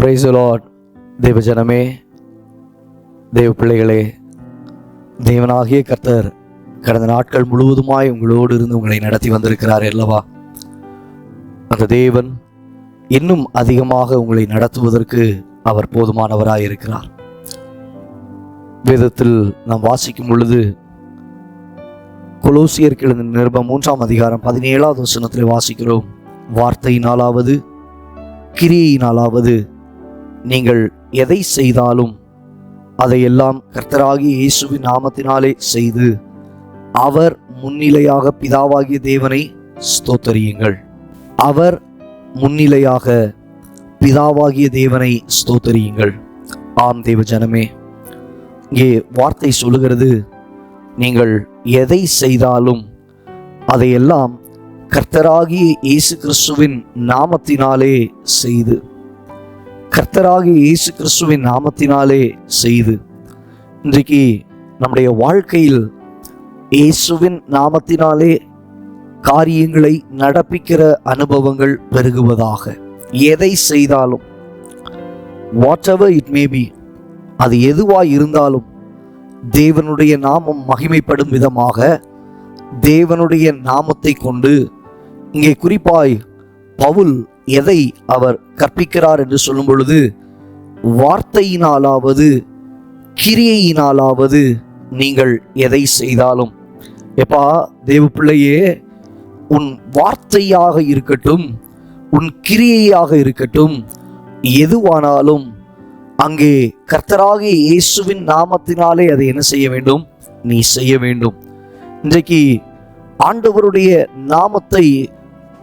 Price Lord தேவஜனமே தேவ பிள்ளைகளே தேவனாகிய கர்த்தர் கடந்த நாட்கள் முழுவதுமாய் உங்களோடு இருந்து உங்களை நடத்தி வந்திருக்கிறார் அல்லவா? அந்த தேவன் இன்னும் அதிகமாக உங்களை நடத்துவதற்கு அவர் போதுமானவராய் இருக்கிறார். வேதத்தில் நாம் வாசிக்கும் பொழுது கொலோசியர் கிழந்த நிருபம் மூன்றாம் அதிகாரம் பதினேழாவது வசனத்தில் வாசிக்கிறோம் வார்த்தையினாலாவது கிரியினாலாவது நீங்கள் எதை செய்தாலும் அதையெல்லாம் கர்த்தராகிய இயேசுவின் நாமத்தினாலே செய்து அவர் முன்னிலையாக பிதாவாகிய தேவனை ஸ்தோத்தரியுங்கள். அவர் முன்னிலையாக பிதாவாகிய தேவனை ஸ்தோத்தரியுங்கள். ஆம் தேவ ஜனமே இங்கே வார்த்தை சொல்லுகிறது நீங்கள் எதை செய்தாலும் அதையெல்லாம் கர்த்தராகிய இயேசு கிறிஸ்துவின் நாமத்தினாலே செய்து கர்த்தராகி இயேசு கிறிஸ்துவின் நாமத்தினாலே செய்து இன்றைக்கு நம்முடைய வாழ்க்கையில் இயேசுவின் நாமத்தினாலே காரியங்களை நடப்பிக்கிற அனுபவங்கள் பெருகுவதாக. எதை செய்தாலும் whatever it may be அது எதுவாக இருந்தாலும் தேவனுடைய நாமம் மகிமைப்படும் விதமாக தேவனுடைய நாமத்தை கொண்டு இங்கே குறிப்பாய் பவுல் எதை அவர் கற்பிக்கிறார் என்று சொல்லும் பொழுது வார்த்தையினாலாவது கிரியையினாலாவது நீங்கள் எதை செய்தாலும். எப்பா தேவ பிள்ளையே உன் வார்த்தையாக இருக்கட்டும் உன் கிரியையாக இருக்கட்டும் எதுவானாலும் அங்கே கர்த்தராகிய இயேசுவின் நாமத்தினாலே அதை என்ன செய்ய வேண்டும்? நீ செய்ய வேண்டும். இன்றைக்கு ஆண்டவருடைய நாமத்தை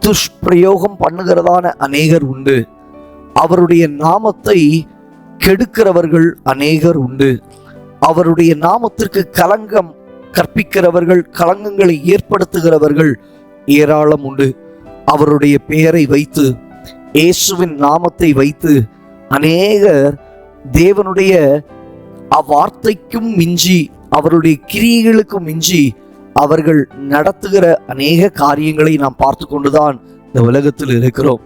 துஷ்பிரயோகம் பண்ணுகிறதான அநேகர் உண்டு. அவருடைய நாமத்தை கெடுக்கிறவர்கள் அநேகர் உண்டு. அவருடைய நாமத்திற்கு கலங்கம் கற்பிக்கிறவர்கள் களங்கங்களை ஏற்படுத்துகிறவர்கள் ஏராளம் உண்டு. அவருடைய பெயரை வைத்து இயேசுவின் நாமத்தை வைத்து அநேகர் தேவனுடைய அவ்வார்த்தைக்கும் மிஞ்சி அவருடைய கிரியைகளுக்கும் மிஞ்சி அவர்கள் நடத்துகிற அநேக காரியங்களை நாம் பார்த்து கொண்டுதான் இந்த உலகத்தில் இருக்கிறோம்.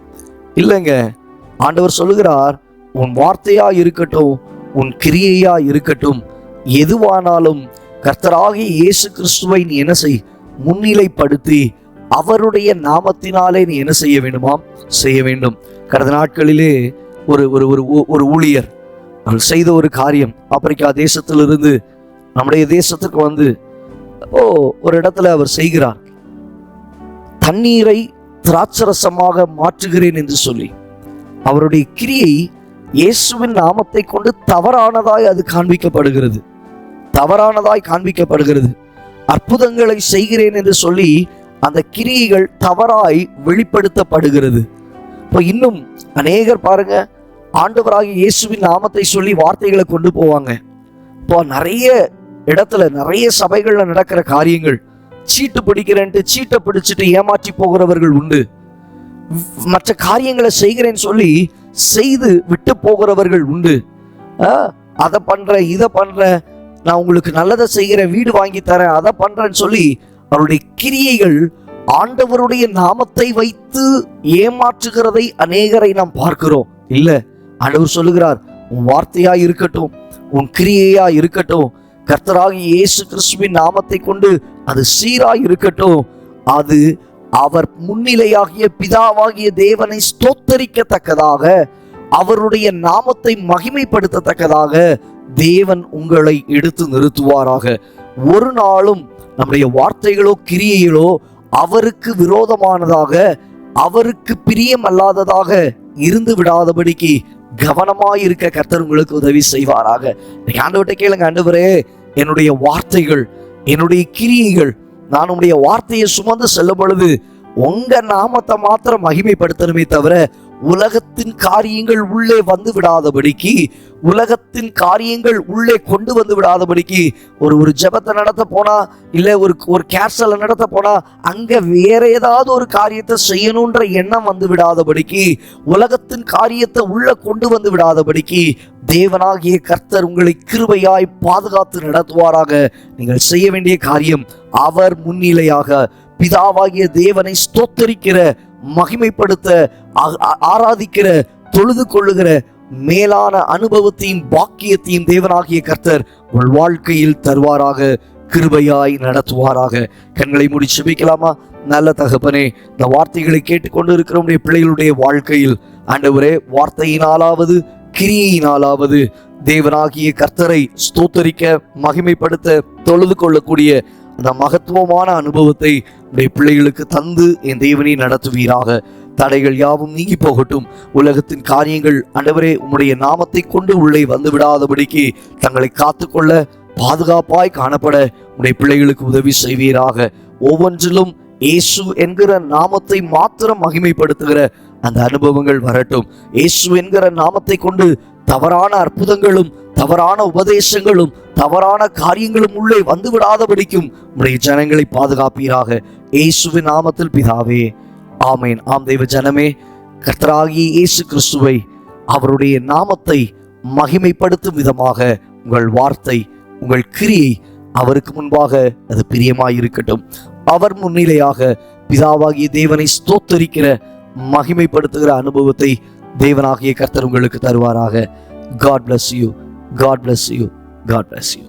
இல்லைங்க ஆண்டவர் சொல்லுகிறார் உன் வார்த்தையா இருக்கட்டும் உன் கிரியையா இருக்கட்டும் எதுவானாலும் கர்த்தராகி இயேசு கிறிஸ்துவை நீ என்ன செய் முன்னிலைப்படுத்தி அவருடைய நாமத்தினாலே நீ என்ன செய்ய வேண்டுமாம்? செய்ய வேண்டும். கடந்த நாட்களிலே ஒரு ஒரு ஒரு ஊ- ஒரு ஊழியர் அவர் செய்த ஒரு காரியம் ஆப்பிரிக்கா தேசத்திலிருந்து நம்முடைய தேசத்துக்கு வந்து ஓ ஒரு இடத்துல அவர் செய்கிறார். தண்ணீரை திராட்சரசமாக மாற்றுகிறேன் என்று சொல்லி. அவருடைய கிரியை இயேசுவின் நாமத்தை கொண்டு தவறானதாய் அது காண்பிக்கப்படுகிறது. தவறானதாய் காண்பிக்கப்படுகிறது. அற்புதங்களை செய்கிறேன் என்று சொல்லி அந்த கிரியைகள் தவறாய் வெளிப்படுத்தப்படுகிறது. இப்போ இன்னும் அநேகர் பாருங்க ஆண்டவராக இயேசுவின் நாமத்தை சொல்லி வார்த்தைகளை கொண்டு போவாங்க. இப்போ நிறைய இடத்துல நிறைய சபைகள்ல நடக்கிற காரியங்கள். சீட்டு பிடிக்கிறேன்ட்டு சீட்டை பிடிச்சிட்டு ஏமாற்றி போகிறவர்கள் உண்டு. மற்ற காரியங்களை செய்கிறேன்னு சொல்லி செய்து விட்டு போகிறவர்கள் உண்டு. அதை பண்றேன் இதை பண்றேன் நான் உங்களுக்கு நல்லதை செய்கிறேன் வீடு வாங்கி தரேன் அதை பண்றேன்னு சொல்லி அவருடைய கிரியைகள் ஆண்டவருடைய நாமத்தை வைத்து ஏமாற்றுகிறதை அநேகரை நாம் பார்க்கிறோம். இல்ல ஆண்டவர் சொல்லுகிறார் உன் வார்த்தையா இருக்கட்டும் உன் கிரியையா இருக்கட்டும் கர்த்தராகி இயேசு கிறிஸ்துவின் நாமத்தை கொண்டு அது சீராய் இருக்கட்டும் அது அவர் முன்னிலையாகிய பிதாவாகிய தேவனை ஸ்தோத்தரிக்கத்தக்கதாக அவருடைய நாமத்தை மகிமைப்படுத்தத்தக்கதாக தேவன் உங்களை எடுத்து நிறுத்துவாராக. ஒரு நாளும் நம்முடைய வார்த்தைகளோ கிரியைகளோ அவருக்கு விரோதமானதாக அவருக்கு பிரியமல்லாததாக இருந்து விடாதபடிக்கு கவனமாய் இருக்க கர்த்தர் உங்களுக்கு உதவி செய்வாராக. ஆண்டவர்கிட்ட கேளுங்க ஆண்டவரே என்னுடைய வார்த்தைகள் என்னுடைய கிரியைகள் நான் உடைய வார்த்தையை சுமந்து செல்லும் பொழுது உங்க நாமத்தை மாத்திரம் மகிமைப்படுத்தணுமே தவிர உலகத்தின் காரியங்கள் உள்ளே வந்து விடாதபடிக்கு உலகத்தின் காரியங்கள் உள்ளே கொண்டு வந்து விடாதபடிக்கு ஒரு ஒரு ஜெபத்தை நடத்த போனா இல்லை ஒரு ஒரு கேர்சலை நடத்த போனா அங்க வேற ஏதாவது ஒரு காரியத்தை செய்யணுன்ற எண்ணம் வந்து விடாதபடிக்கு உலகத்தின் காரியத்தை உள்ள கொண்டு வந்து விடாதபடிக்கு தேவனாகிய கர்த்தர் உங்களை கிருபையாய் பாதுகாத்து நடத்துவாராக. நீங்கள் செய்ய வேண்டிய காரியம் அவர் முன்னிலையாக பிதாவாகிய தேவனை ஸ்தோத்தரிக்கிற மகிமைப்படுத்த ஆ- ஆ- ஆராதிக்கிற தொழுது கொள்ளுகிற மேலான அனுபவத்தையும் பாக்கியத்தையும் தேவனாகிய கர்த்தர் உள் வாழ்க்கையில் தருவாராக கிருபையாய் நடத்துவாராக. கண்களை மூடி செபிக்கலாமா? நல்ல தகப்பனே இந்த வார்த்தைகளை கேட்டுக்கொண்டு இருக்கிறவனுடைய பிள்ளைகளுடைய வாழ்க்கையில் ஆண்டவரே வார்த்தையினாலாவது கிரியையினாலாவது தேவனாகிய கர்த்தரை ஸ்தோத்தரிக்க மகிமைப்படுத்த தொழுது கொள்ளக்கூடிய அந்த மகத்துவமான அனுபவத்தை உடைய பிள்ளைகளுக்கு தந்து என் தேவனை நடத்துவீராக. தடைகள் யாவும் நீங்கி போகட்டும். உலகத்தின் காரியங்கள் அண்டவரே உம்முடைய நாமத்தை கொண்டு உள்ளே வந்துவிடாதபடிக்கு தங்களை காத்துக்கொள்ள பாதுகாப்பாய் காணப்பட உடைய பிள்ளைகளுக்கு உதவி செய்வீராக. ஒவ்வொன்றிலும் இயேசு என்கிற நாமத்தை மாத்திரம் மகிமைப்படுத்துகிற அந்த அனுபவங்கள் வரட்டும். இயேசு என்கிற நாமத்தை கொண்டு தவறான அற்புதங்களும் தவறான உபதேசங்களும் தவறான காரியங்களும் உள்ளே வந்து விடாதபடிக்கும் உடைய ஜனங்களை பாதுகாப்பீராக. இயேசுவின் நாமத்தில் பிதாவே ஆமேன். ஆம் தெய்வ ஜனமே கர்த்தராகி இயேசு கிறிஸ்துவை அவருடைய நாமத்தை மகிமைப்படுத்தும் விதமாக உங்கள் வார்த்தை உங்கள் கிரியை அவருக்கு முன்பாக அது பிரியமாயிருக்கட்டும். அவர் முன்னிலையாக பிதாவாகிய தேவனை ஸ்தோத்தரிக்கிற மகிமைப்படுத்துகிற அனுபவத்தை தேவனாகிய கர்த்தர் உங்களுக்கு தருவாராக. God bless you God bless you God bless you